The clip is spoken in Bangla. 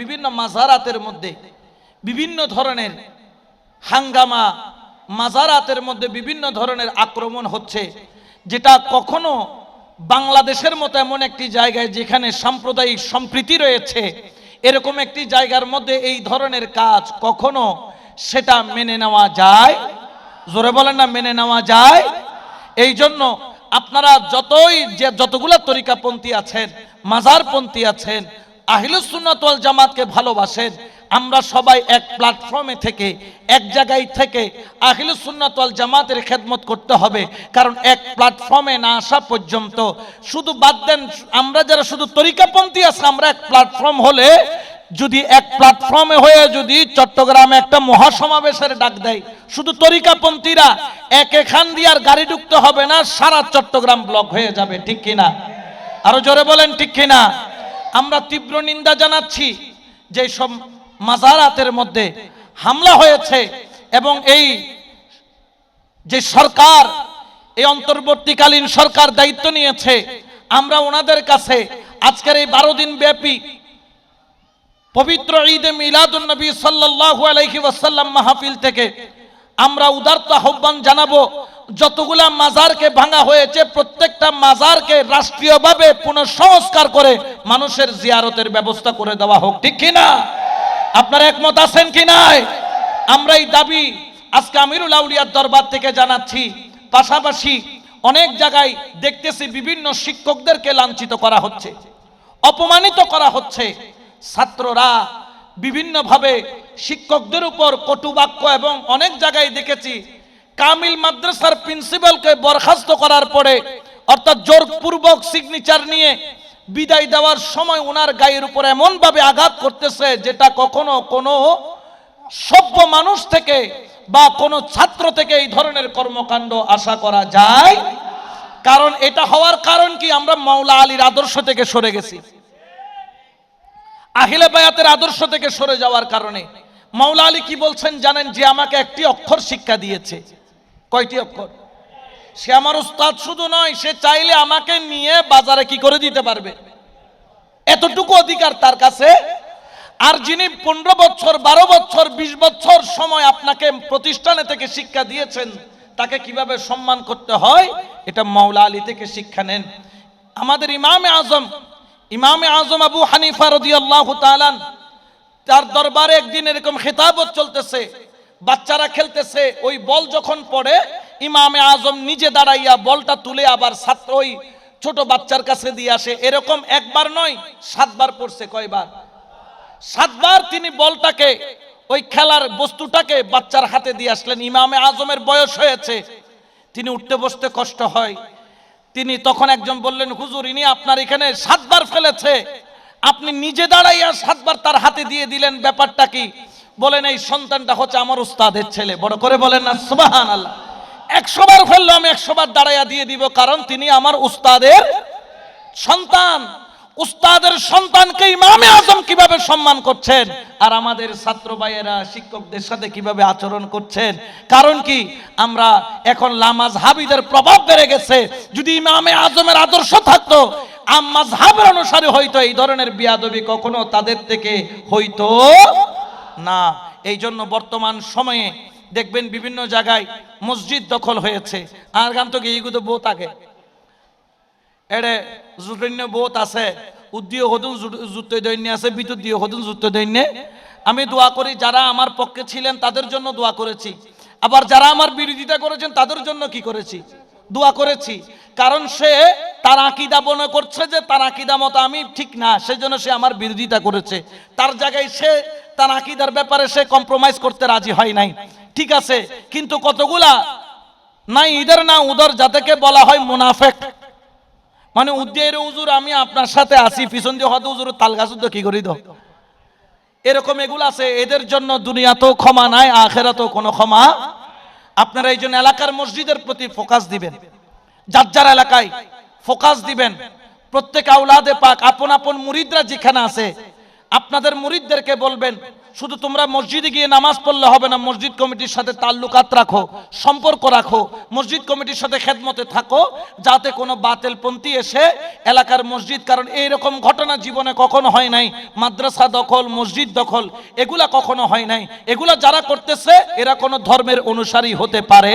বিভিন্ন মাজারাতের মধ্যে, বিভিন্ন ধরনের হাঙ্গামা মাজারাতের মধ্যে বিভিন্ন ধরনের আক্রমণ হচ্ছে, যেটা কখনো বাংলাদেশের মতো এমন একটি জায়গায় যেখানে সাম্প্রদায়িক সম্প্রীতি রয়েছে, এরকম একটি জায়গার মধ্যে এই ধরনের কাজ কখনো সেটা মেনে নেওয়া যায়? জোরে বলেন না, মেনে নেওয়া যায়? এই জন্য আপনারা যতই যে যতগুলা তরিকাপন্থী আছেন, মাজারপন্থী আছেন আহিলুসুন্নাত ওয়াল জামাতকে ভালোবাসেন। আমরা সবাই এক প্ল্যাটফর্মে থেকে, এক জায়গায় থেকে আহিলুসুন্নাত ওয়াল জামাতের খেদমত করতে হবে। কারণ এক প্ল্যাটফর্মে না আসা পর্যন্ত শুধু বাদ দেন, আমরা যারা শুধু তরিকাপন্থী আছে, আমরা এক প্ল্যাটফর্ম হলে যদি এক প্ল্যাটফর্মে হয়ে যদি চট্টগ্রামে একটা মহাসমাবেশের ডাক দেয়, শুধু তরিকাপন্থীরা এক এখান দিয়ে আর গাড়ি ঢুকতে হবে না, সারা চট্টগ্রাম ব্লক হয়ে যাবে, ঠিক কিনা? আরও জোরে বলেন, ঠিক কিনা? আমরা তীব্র নিন্দা জানাচ্ছি যে সব মাজারাতের মধ্যে হামলা হয়েছে এবং এই যে সরকার, এই অন্তর্বর্তীকালীন সরকার দায়িত্ব নিয়েছে, আমরা ওনাদের কাছে আজকের এই বারো দিন ব্যাপী পবিত্র ঈদে মিলাদুন নবী সাল্লাল্লাহু আলাইহি ওয়াসাল্লাম মাহফিল থেকে আমরা উদারত আহ্বান জানাব। যতগুলা মাজারকে ভাঙা হয়েছে, প্রত্যেকটা মাজারকে রাষ্ট্রীয়ভাবে পুনঃসংস্কার করে মানুষের জিয়ারতের ব্যবস্থা করে দেওয়া হোক, ঠিক কি না আপনারা একমত আছেন কি নাই? আমরা এই দাবি আজকে আমিরুল আউলিয়ার দরবার থেকে জানাচ্ছি। পাশাপাশি অনেক জায়গায় দেখতেছি বিভিন্ন শিক্ষকদেরকে লাঞ্ছিত করা হচ্ছে, অপমানিত করা হচ্ছে। ছাত্ররা বিভিন্নভাবে শিক্ষকদের উপর কটুবাক্য এবং অনেক জায়গায় দেখেছি কামিল মাদ্রাসার প্রিন্সিপালকে বরখাস্ত করার পরে, অর্থাৎ জোরপূর্বক সিগনেচার নিয়ে বিদায় দেওয়ার সময় ওনার গায়ের উপর এমনভাবে আঘাত করতেছে যেটা কখনো কোনো সভ্য মানুষ থেকে বা কোনো ছাত্র থেকে এই ধরনের কর্মকাণ্ড আশা করা যায়। কারণ এটা হওয়ার কারণ কি? আমরা মাওলা আলীর আদর্শ থেকে সরে গেছি। আহিলে বায়াতের আদর্শ থেকে সরে যাওয়ার কারণে। মাওলা আলী কি বলছেন জানেন যে আমাকে একটি অক্ষর শিক্ষা দিয়েছে। কয়টি অক্ষর? সে আমার উস্তাদ শুধু নয়, সে চাইলে আমাকে নিয়ে বাজারে কি করে দিতে পারবে? এতটুকু অধিকার তার কাছে। আর যিনি পনেরো বছর, বারো বছর, বিশ বছর সময় আপনাকে প্রতিষ্ঠানে থেকে শিক্ষা দিয়েছেন, তাকে কীভাবে সম্মান করতে হয়, এটা মাওলা আলী থেকে শিক্ষা নেন। আমাদের ইমামে আজম ইমামে আজম আবু হানিফা রদিয়াল্লাহু তাআলান তার দরবারে একদিন এরকম খেতাবত চলতেছে। বাচ্চারা খেলতেছে, ওই বল যখন পড়ে ইমামে আজম নিজে দাঁড়াইয়া বলটা তুলে আবার ছাত্র ওই ছোট বাচ্চার কাছে দিয়ে আসে। এরকম একবার নয়, সাতবার পড়ছে কয়বার? সাতবার তিনি বলটাকে, ওই খেলার বস্তুটাকে বাচ্চার হাতে দিয়ে আসলেন। ইমামে আজমের বয়স হয়েছে, তিনি উঠতে বসতে কষ্ট হয়। তিনি তখন একজন বললেন, হুজুর, ইনি আপনার এখানে সাতবার ফেলেছে। আপনি নিজে দাঁড়াইয়া সাতবার তার হাতে দিয়ে দিলেন। ব্যাপারটা কি? বলেন, এই সন্তানটা হচ্ছে আমার উস্তাদের ছেলে। বড় করে বলেন না সুবাহান আল্লাহ একশো বার ফেলল আমি একশো বার দাঁড়াইয়া দিয়ে দিব, কারণ তিনি আমার উস্তাদের সন্তান। উস্তাদের সন্তানকে ইমামে আজম কীভাবে সম্মান করছেন? আর আমাদের ছাত্র ভাইয়েরা, শিক্ষকদের সাথে কীভাবে আচরণ করছেন? কারণ কি, আমরা এখন লামাজ হাবিদের প্রভাব বেড়ে গেছে। যদি ইমামে আজমের আদর্শ থাকতো আম্মাজহাবের অনুসারে হয়তো এই ধরনের বিয়াদবি কখনো তাদের থেকে হইতো না, এই জন্য বর্তমান সময়ে দেখবেন বিভিন্ন জায়গায় মসজিদ দখল হয়েছে। আর গান তো এইগুলো বহুত আগে। এড়ে জুটন্য বহুত আছে। উদ্দীয় হদুন জুত দৈন্য আছে, বিদ্যুৎ দিয়ে হদুন জুত দৈন্য আমি দোয়া করি, যারা আমার পক্ষে ছিলেন তাদের জন্য দোয়া করেছি। আবার যারা আমার বিরোধিতা করেছেন তাদের জন্য কি করেছি? দোয়া করেছি। কারণ সে তার আকিদা মনে করছে যে তার আকিদা মতো আমি ঠিক না, সেজন্য সে আমার বিরোধিতা করেছে। তার জায়গায় সে, তার আকিদার ব্যাপারে সে কম্প্রোমাইজ করতে রাজি হয় নাই। ঠিক আছে, কিন্তু কতগুলা, না ইদার না উদর যাদেরকে বলা হয় মুনাফেক। মানে উদ্দের উজুর আমি আপনার সাথে আসি পিছন দিয়ে হয়তো উজুর তাল গাছ কি করি দাও। এরকম এগুলো আছে, এদের জন্য দুনিয়াতেও ক্ষমা নাই, আখেরাতেও কোনো ক্ষমা আপনারা এই জন্য এলাকার মসজিদের প্রতি ফোকাস দিবেন। যার যার এলাকায় ফোকাস দিবেন। প্রত্যেক আউলাদে পাক, আপন আপন মুরিদরা যেখানে আছে, আপনাদের মুরিদদেরকে বলবেন শুধু তোমরা মসজিদে গিয়ে নামাজ পড়লে হবে না, মসজিদ কমিটির সাথে তাল্লুকাত রাখো, সম্পর্ক রাখো, মসজিদ কমিটির সাথে খেদমতে থাকো, যাতে কোনো বাতেলপন্থী এসে এলাকার মসজিদ, কারণ এইরকম ঘটনা জীবনে কখনো হয় নাই। মাদ্রাসা দখল, মসজিদ দখল, এগুলা কখনো হয় নাই। এগুলা যারা করতেছে, এরা কোনো ধর্মের অনুসারী হতে পারে